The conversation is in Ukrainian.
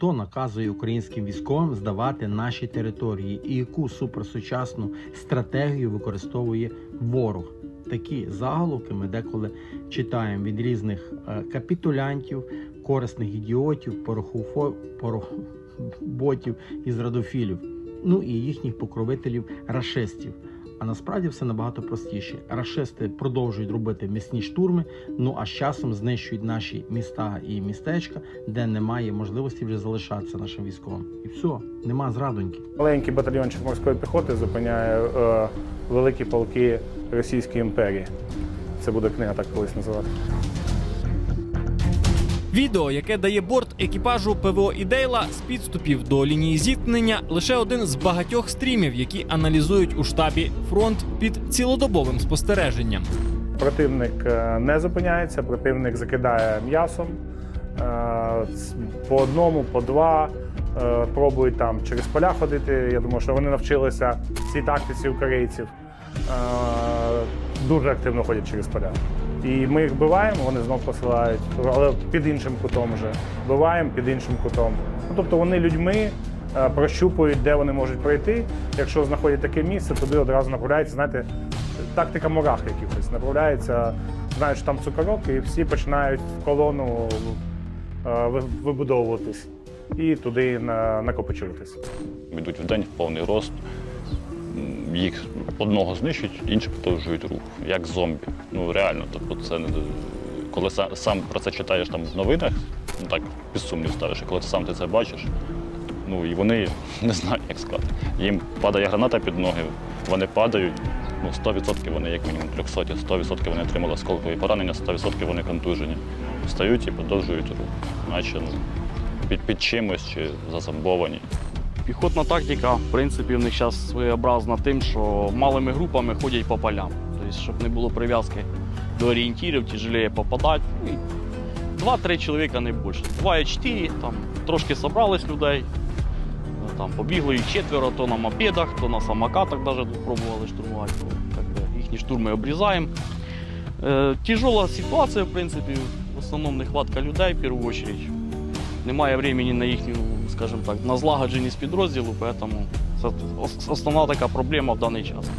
хто наказує українським військовим здавати наші території і яку суперсучасну стратегію використовує ворог. Такі заголовки ми деколи читаємо від різних е, капітулянтів, корисних ідіотів, порохофо... порох... ботів і зрадофілів, ну і їхніх покровителів рашистів. А насправді все набагато простіше. Рашисти продовжують робити м'ясні штурми, ну а з часом знищують наші міста і містечка, де немає можливості вже залишатися нашим військовим. І все, нема зрадоньки. Маленький батальйончик морської піхоти зупиняє е, великі полки Російської імперії. Це буде книга так колись називати. Відео, яке дає борт екіпажу ПВО Ідейла з підступів до лінії зіткнення, лише один з багатьох стрімів, які аналізують у штабі фронт під цілодобовим спостереженням. Противник е, не зупиняється, противник закидає м'ясом е, по одному, по два. е, Пробують там через поля ходити. Я думаю, що вони навчилися цій тактиці у корейців. Е, Дуже активно ходять через поля. І ми їх вбиваємо, вони знов посилають, але під іншим кутом вже. Вбиваємо під іншим кутом. Ну, тобто вони людьми е, прощупують, де вони можуть пройти. Якщо знаходять таке місце, туди одразу направляються. Знаєте, тактика мурах якихось направляється, що там цукорок, і всі починають в колону е, вибудовуватись і туди накопичуватись. йдуть в день в повний рост. Їх одного знищують, інші продовжують рух, як зомбі. Ну реально, тобто це коли са- сам про це читаєш там в новинах, ну так під сумнів ставиш, а коли сам ти це бачиш, ну і вони не знають, як сказати. Їм падає граната під ноги, вони падають. Ну, 100% вони як мінімум 300, 100% вони отримали осколкові поранення, 100% вони контужені. Встають і продовжують рух. Наче ну, під, під чимось чи зазомбовані. Піхотна тактика, в принципі, в них зараз своєобразна тим, що малими групами ходять по полям. Тобто, щоб не було прив'язки до орієнтирів, тяжелее попадати. Ну, Два-три чоловіка не більше. Буває чотири, там трошки зібрались людей. ну, Там побігли і четверо, то на мопедах, то на самокатах навіть пробували штурмувати. Как їхні штурми обрізаємо. Е, тяжела ситуація, в принципі, в основному нехватка людей в першу чергу. Немає времени на їхню, скажімо так, на злагодженість підрозділу, тому це основна така проблема в даний час.